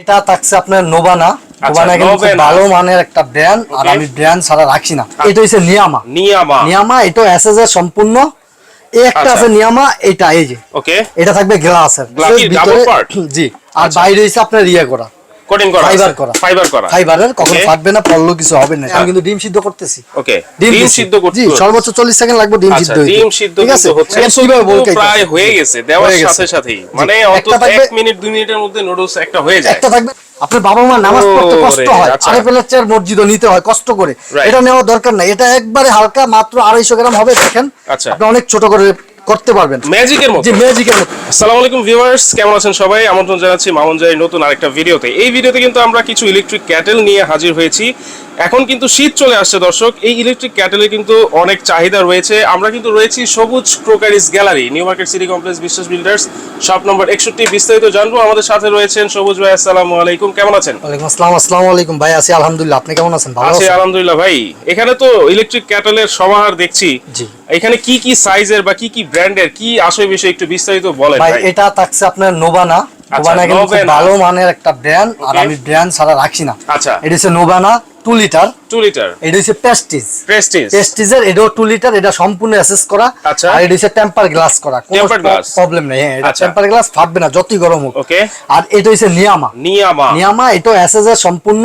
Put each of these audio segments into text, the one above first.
এটা থাকছে আপনার নোবানা নোবানা। ভালো মানের একটা ব্র্যান্ড আর আমি ব্র্যান্ড ছাড়া রাখি না। এটা হচ্ছে নিয়ামা নিয়ামা নিয়ামা এটা সম্পূর্ণ। এই একটা আচ্ছা। আছে নিয়ামা এটা এই যে। ওকে এটা থাকবে গ্লাসের? জি। আর আচ্ছা। বাইরে হচ্ছে আপনার ইয়ে করা কোটিং করা ফাইবার করা। ফাইবার করা। ফাইবারের কখনো ফাটবে না পড়ল কিছু হবে না। আচ্ছা। আমি কিন্তু ডিম সিদ্ধ করতেছি। ওকে ডিম ডিম সিদ্ধ করতে জি সর্বোচ্চ 40 সেকেন্ড লাগবে ডিম আচ্ছা সিদ্ধ হইতে। ডিম সিদ্ধ ঠিক হচ্ছে এটা কীভাবে বলতে কিন্তু প্রায় হয়ে গেছে দেওয়ার সাথে সাথেই। মানে অন্তত 1 মিনিট 2 মিনিটের মধ্যে নুডলস একটা হয়ে যায়। একটা থাকবে। আপনার বাবা মা নামাজ পড়তে কষ্ট হয়। আচ্ছা। আরে পেলের মসজিদও নিতে হয় কষ্ট করে। এটা নেওয়া দরকার নাই। এটা একবারে হালকা মাত্র আড়াইশো গ্রাম হবে দেখেন। আচ্ছা। আপনি অনেক ছোট করে করতে পারবেন। ম্যাজিকের মতো। যে ম্যাজিকের মতো। আসসালামু আলাইকুম ভিউয়ার্স কেমন আছেন সবাই? আমন্ত্রণ জানাচ্ছি মামুন জাই নতুন আরেকটা ভিডিওতে। এই ভিডিওতে কিন্তু আমরা কিছু ইলেকট্রিক ক্যাটেল নিয়ে হাজির হয়েছি। এখন কিন্তু শীত চলে আসছে দর্শক। এই ইলেকট্রিক ক্যাটেলের কিন্তু অনেক চাহিদা রয়েছে। আমরা কিন্তু রয়েছি Sabuj crockeries gallery new market city complex Biswas builders shop number একষট্টি বিস্তারিত জানব। আমাদের সাথে রয়েছেন সবুজ ভাই আসসালাম আলাইকুম। কেমন আছেন? ওয়ালাইকুম আসসালাম আলাইকুম। ভাই আছি আলহামদুলিল্লাহ। আপনি কেমন আছেন? ভালো আছি আলহামদুলিল্লাহ ভাই। এখানে তো ইলেকট্রিক ক্যাটেলের সমাহার দেখছি। এখানে কি কি সাইজের বা কি কি ব্র্যান্ডের কি আসে বিষয়ে একটু বিস্তারিত বলেন ভাই এটা থাকছে আপনার নোবানা আচ্ছা, নোভানা ভালো মানের একটা ব্র্যান্ড আর আমি ব্র্যান্ড ছাড়া রাখি না। আচ্ছা। এটা হচ্ছে নোবানা 2 লিটার 2 লিটার এটা এটাও 2 লিটার এটা সম্পূর্ণ অ্যাসেস করা। আর এটা টেম্পার গ্লাস করা। কোনো প্রবলেম নাই হ্যাঁ এটা টেম্পার গ্লাস ফাটবে না যতই গরম হোক। ওকে আর এটা নিয়ামা। নিয়ামা। নিয়ামা এটা অ্যাসেস এর সম্পূর্ণ।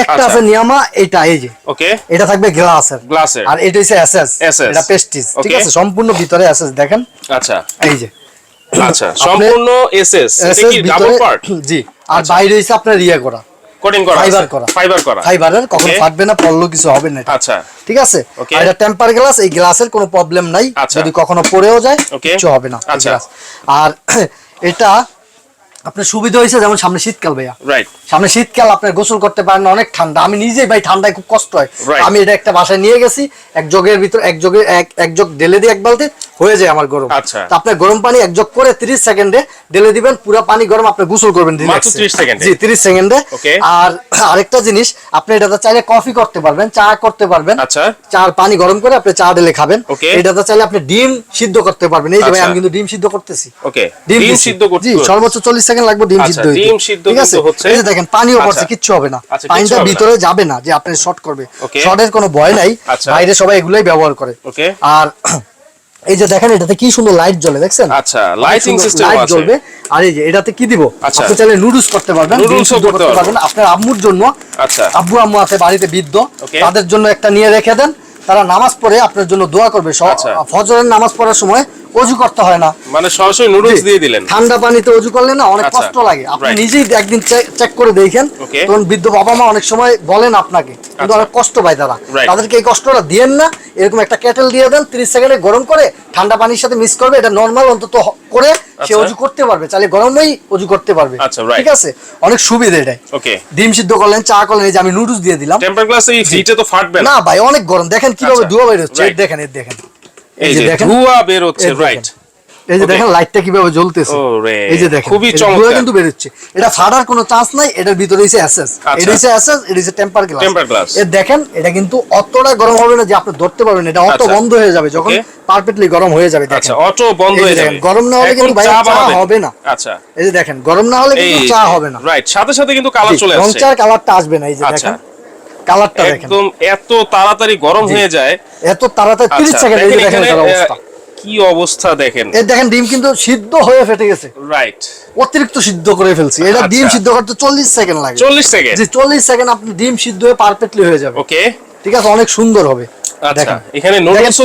একটা আছে নিয়ামা এটা এই যে। ওকে এটা থাকবে গ্লাসের গ্লাসের আর এটা হচ্ছে অ্যাসেস এটা ঠিক আছে? সম্পূর্ণ ভিতরে অ্যাসেস দেখেন। আচ্ছা। এই যে। আচ্ছা। সম্পূর্ণ এসএস এটা কি ডাবল পার্ট জি। আর বাইরে হইছে আপনার ইয়ে করা। কোটিং করা ফাইবার করা। ফাইবার করা। ফাইবারের কখনো. ফাটবে না পড়ল কিছু হবে না আচ্ছা। ঠিক আছে? আর এটা টেম্পার গ্লাস এই গ্লাসের কোনো প্রবলেম নাই। আচ্ছা। যদি কখনো পড়েও যায় কিছু হবে না। আচ্ছা। আর এটা আপনার সুবিধা হয়েছে যেমন সামনে শীতকাল ভাইয়া। রাইট সামনে শীতকাল আপনার গোসল করতে পারেন না অনেক ঠান্ডা। আমি নিজেই ভাই ঠান্ডায় খুব কষ্ট হয়। আমি এটা একটা বাসায় নিয়ে গেছি এক জগের ভিতর এক জগে এক এক জগ ঢেলে দিয়ে এক বালতি হয়ে যায় আমার গরম। আচ্ছা। আপনার গরম পানি এক জগ করে 30 সেকেন্ডে ঢেলে দিবেন পুরো পানি গরম আপনি গোসল করবেন মাত্র 30 সেকেন্ডে? জি 30 সেকেন্ডে. আর আরেকটা জিনিস আপনি এটাতে চাইলে কফি করতে পারবেন চা করতে পারবেন। আচ্ছা। চার পানি গরম করে আপনি চা ঢেলে খাবেন. এটাতে চাইলে আপনি ডিম সিদ্ধ করতে পারবেন। এই যে ভাই আচ্ছা। আমি কিন্তু ডিম সিদ্ধ করতেছি। ওকে। ডিম সিদ্ধ করতে জি সর্বোচ্চ 40 সেকেন্ড লাগবে ডিম আচ্ছা, সিদ্ধ হইতে। ডিম সিদ্ধ হচ্ছে- এই যে দেখেন পানিও আচ্ছা। পড়ছে কিচ্ছু হবে না। পানিটা ভিতরে যাবে না। যে আপনি শর্ট করবে। শর্টের কোনো ভয় নাই। বাইরে সবাই এগুলাই ব্যবহার করে। ওকে। আর এই যে দেখেন এটাতে কি সুন্দর লাইট জ্বলে দেখছেন? আচ্ছা লাইটিং সিস্টেম লাইট আছে। জ্বলবে। আর এই যে এটাতে কি দিব? আচ্ছা। আপনি চাইলে নুডলস করতে পারবেন সিদ্ধ করতে। পারবেন। আপনার আম্মুর জন্য আচ্ছা। আব্বু আম্মু আছে বাড়িতে বৃদ্ধ তাদের জন্য একটা নিয়ে রেখে দেন। তারা নামাজ পড়ে আপনার জন্য দোয়া করবে। আচ্ছা। ফজরের নামাজ পড়ার সময় অজু করতে হয় না। মানে সরাসরি নুডলস দিয়ে দিলেন। ঠান্ডা পানিতে অজু করলে না অনেক আচ্ছা, কষ্ট লাগে। আপনি নিজেই একদিন চেক করে দেখেন. তখন বৃদ্ধ বাবা মা অনেক সময় বলেন আপনাকে কিন্তু আচ্ছা। অনেক কষ্ট পায় তারা। তাদেরকে এই কষ্টটা দিয়েন না। এরকম একটা কেটেল দিয়ে দেন 30 সেকেন্ডে গরম করে ঠান্ডা পানির সাথে মিক্স করবে। এটা নরমাল অন্তত করে সে আচ্ছা। অজু করতে পারবে চালে গরম গরমেই অজু করতে পারবে। আচ্ছা, ঠিক আছে? অনেক সুবিধা এটাই। ওকে ডিম সিদ্ধ করলেন চা করলেন এই যে আমি নুডলস দিয়ে দিলাম। টেম্পার গ্লাস এই হিটে তো ফাটবে না। না ভাই অনেক গরম। দেখেন কীভাবে আচ্ছা, ধোয়া বের হচ্ছে। দেখেন এই দেখেন। এই যে ধোয়া বের হচ্ছে। রাইট এই যে দেখেন লাইটটা কীভাবে জ্বলতেছে। এই যে দেখেন খুবই চমৎকার। কিন্তু বের হচ্ছে এটা ফাটার কোনো চান্স নাই এটার ভিতরে হইছে এসএস আচ্ছা। এটা হইছে এসএস এটা হইছে টেম্পার গ্লাস Tempered glass। এ দেখেন এটা কিন্তু অতটা গরম হবে না যে আপনি ধরতে পারবেন এটা অত আচ্ছা। বন্ধ হয়ে যাবে যখন পারফেক্টলি গরম হয়ে যাবে দেখেন। আচ্ছা অটো বন্ধ হয়ে যাবে। গরম না হলে কিন্তু ভাই চা হবে না। আচ্ছা। এই যে দেখেন গরম না হলে কিন্তু চা হবে না। রাইট সাথে সাথে কিন্তু কালার চলে আসছে। রংচার কালারটা আসবে না এই যে আচ্ছা। দেখেন। কালারটা দেখেন। একদম এত তাড়াতাড়ি গরম হয়ে যায়। এত তাড়াতাড়ি 30 আচ্ছা সেকেন্ড দেখেন অবস্থা। কি অবস্থা দেখেন? এই দেখেন ডিম কিন্তু সিদ্ধ হয়ে ফেটে গেছে। রাইট অতিরিক্ত সিদ্ধ করে ফেলছি। এটা আচ্ছা। ডিম সিদ্ধ করতে চল্লিশ সেকেন্ড লাগে। চল্লিশ সেকেন্ড? জি চল্লিশ সেকেন্ড আপনি ডিম সিদ্ধ হয়ে পারফেক্টলি হয়ে যাবে। ওকে ঠিক আছে অনেক সুন্দর হবে। আচ্ছা এখানে নুডলস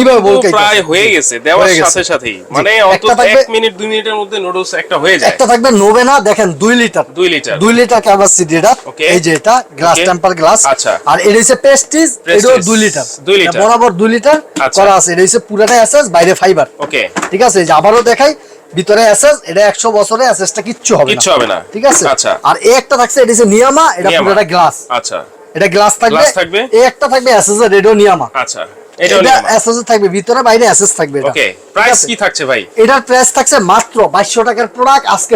প্রায় হয়ে গেছে দেওয়ার সাথে সাথেই। মানে অন্তত মিনিট দুই মিনিটের মধ্যে নুডলস একটা হয়ে যায়। একটা থাকবে নোভেনা দেখেন দুই লিটার। লিটার। লিটার ক্যাপাসিটি এটা. এই যে এটা গ্লাস টেম্পার গ্লাস আচ্ছা। আর এটা হচ্ছে পেস্টিজ এটাও লিটার। লিটার। বরাবর দুই লিটার আচ্ছা। করা আছে। এটা হচ্ছে পুরাটাই এসএস বাইরে ফাইবার ওকে ঠিক আছে? যে আবারও দেখাই ভিতরে এসএস এটা একশো বছরে এসএসটা কিচ্ছু হবে কিচ্ছু হবে না। ঠিক আছে? আচ্ছা। আর এই একটা থাকছে এটা হচ্ছে নিয়ামা এটা। পুরোটা গ্লাস আচ্ছা। এটা গ্লাস থাকবে? থাকবে? এই একটা থাকবে অ্যাসেসর রেডিও নিয়ামা আচ্ছা। এটা নিরামা। থাকবে ভিতরে বাইরে অ্যাসেস থাকবে এটা। ওকে প্রাইস কি থাকছে ভাই? এটার প্রাইস থাকছে মাত্র বাইশশো টাকার প্রোডাক্ট আজকে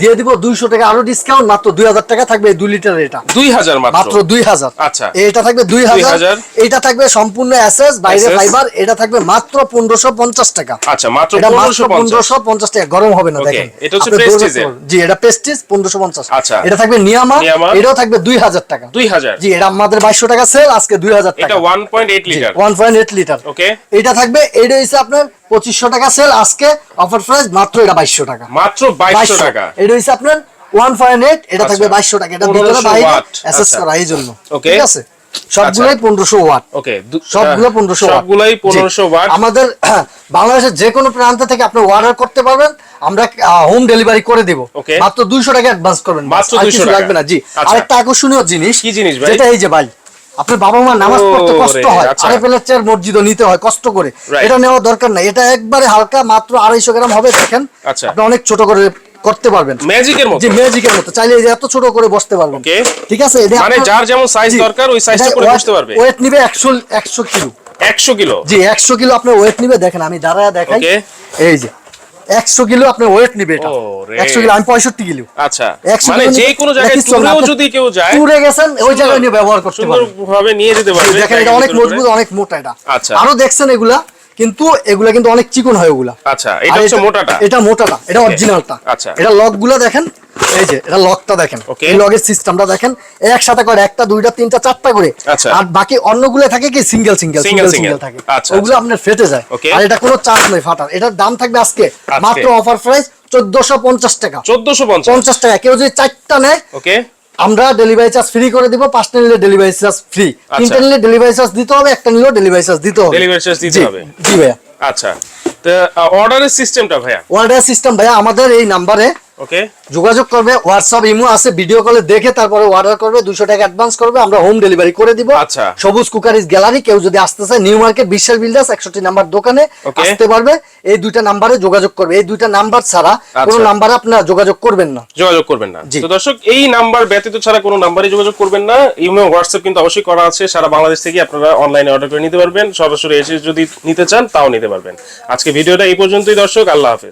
দিয়ে দিব দুইশো টাকা আরও ডিসকাউন্ট মাত্র দুই হাজার টাকা থাকবে এই লিটার এটা। দুই হাজার মাত্র? মাত্র দুই হাজার আচ্ছা। এটা থাকবে 2000 এটা থাকবে সম্পূর্ণ অ্যাসেস বাইরে ফাইবার এটা থাকবে মাত্র পনেরোশো পঞ্চাশ টাকা। আচ্ছা মাত্র এটা মাত্র পনেরোশো পঞ্চাশ। পনেরোশো পঞ্চাশ টাকা গরম হবে না দেখেন। এটা হচ্ছে। জি এটা পনেরোশো পঞ্চাশ। আচ্ছা। এটা থাকবে নিয়ামা। এটাও থাকবে দুই হাজার টাকা। দুই হাজার জি এটা আমাদের বাইশশো টাকা সেল আজকে দুই হাজার এটা টাকা। Litre point eight litre. Okay এটা থাকবে এটা হচ্ছে আপনার পঁচিশশো টাকা সেল আজকে অফার প্রাইস মাত্র এটা বাইশশো টাকা। মাত্র বাইশশো টাকা। এটা হচ্ছে আপনার ওয়ান পয়েন্ট এইট এটা থাকবে আচ্ছা। বাইশশো টাকা। এটা 1500 ভিতরে বাইরে অ্যাসেস আচ্ছা। করা এই জন্য। Okay. ঠিক আছে? সবগুলোই পনেরোশো ওয়াট। ওকে সবগুলো পনেরোশো সবগুলাই পনেরোশো ওয়াট। আমাদের বাংলাদেশের যে কোনো প্রান্ত থেকে আপনি অর্ডার করতে পারবেন আমরা হোম ডেলিভারি করে দেব। মাত্র দুইশো টাকা অ্যাডভান্স করবেন। মাত্র আর 200 টাকা। লাগবে না। জি। আচ্ছা। আরেকটা আকর্ষণীয় জিনিস কি জিনিস ভাই? যেটা এই যে ভাই আপনার বাবা মা নামাজ পড়তে কষ্ট হয় আচ্ছা। আড়াই পেলের চেয়ার মসজিদও নিতে হয় কষ্ট করে। এটা নেওয়ার দরকার নাই। এটা একবারে হালকা মাত্র আড়াইশো গ্রাম হবে দেখেন। আচ্ছা। আপনি অনেক ছোট করে করতে পারবেন। ম্যাজিকের মতো। জি ম্যাজিকের মতো। চাইলে এত ছোট করে বসতে পারবেন. ঠিক আছে? মানে যার যেমন size জি, দরকার, ওই size টা এটা করে বসতে পারবে। weight নিবে একশো একশো কিলো। একশো কিলো। জি একশো কিলো আপনার ওয়েট নিবে। দেখেন আমি দাঁড়ায় দেখাই. এই যে একশো কিলো আপনার ওয়েট নিবে এটা। একশো কিলো আমি পঁয়ষট্টি কিলো। আচ্ছা একশো মানে যে কোনো জায়গায় ট্যুরেও যদি কেউ যায় ট্যুরে গেছেন ওই জায়গায় নিয়ে ব্যবহার করতে পারবেন নিয়ে যেতে পারবেন দেখেন এটা অনেক মজবুত অনেক মোটা এটা। আচ্ছা। আরও দেখছেন এগুলা? কিন্তু এগুলা কিন্তু অনেক চিকন হয় ওগুলা। আচ্ছা এটা হচ্ছে মোটাটা? এটা মোটাটা এটা অরিজিনালটা আচ্ছা। এটা লকগুলা দেখেন এই যে এটা লকটা দেখেন. এই লগের সিস্টেমটা দেখেন একসাথে করে একটা দুইটা তিনটা চারটা করে। আচ্ছা। আর বাকি অন্যগুলো থাকে কি সিঙ্গেল সিঙ্গেল সিঙ্গেল সিঙ্গেল থাকে। আচ্ছা, ওগুলো আপনার ফেটে যায়। আর এটা কোনো চার্জ নেই ফাটার। এটার দাম থাকবে আজকে মাত্র অফার প্রাইস চোদ্দশো পঞ্চাশ টাকা। চোদ্দশো পঞ্চাশ। পঞ্চাশ টাকা। কেউ যদি চারটা নেয় ওকে আমরা ডেলিভারি চার্জ ফ্রি করে দিব পাঁচটা নিলে ডেলিভারি চার্জ ফ্রি তিনটা নিলে ডেলিভারি চার্জ দিতে হবে একটা নিলেও ডেলিভারি চার্জ দিতে হবে। ডেলিভারি চার্জ দিতে হবে। জি ভাইয়া। আচ্ছা। তো অর্ডারের সিস্টেমটা ভাইয়া? অর্ডার সিস্টেম ভাইয়া আমাদের এই নাম্বারে ওকে যোগাযোগ করবে হোয়াটসঅ্যাপ ইমো আছে ভিডিও কলে দেখে তারপরে অর্ডার করবে দুশো টাকা অ্যাডভান্স করবে আমরা হোম ডেলিভারি করে দিব। আচ্ছা। সবুজ কুকারিজ গ্যালারি কেউ যদি আসতে চায় নিউ মার্কেট বিশ্বাস বিল্ডার্স একষট্টি নাম্বার দোকানে আসতে পারবে। এই দুইটা নাম্বারে যোগাযোগ করবে। এই দুইটা নাম্বার ছাড়া কোনো আচ্ছা। নাম্বারে আপনারা যোগাযোগ করবেন না। যোগাযোগ করবেন না। তো দর্শক এই নাম্বার ব্যতীত ছাড়া কোনো নাম্বারে যোগাযোগ করবেন না। ইমেল হোয়াটসঅ্যাপ কিন্তু অবশ্যই করা আছে। সারা বাংলাদেশ থেকে আপনারা অনলাইনে অর্ডার করে নিতে পারবেন। সরাসরি এসে যদি নিতে চান তাও নিতে পারবেন। আজকে ভিডিওটা এই পর্যন্তই দর্শক আল্লাহ হাফেজ।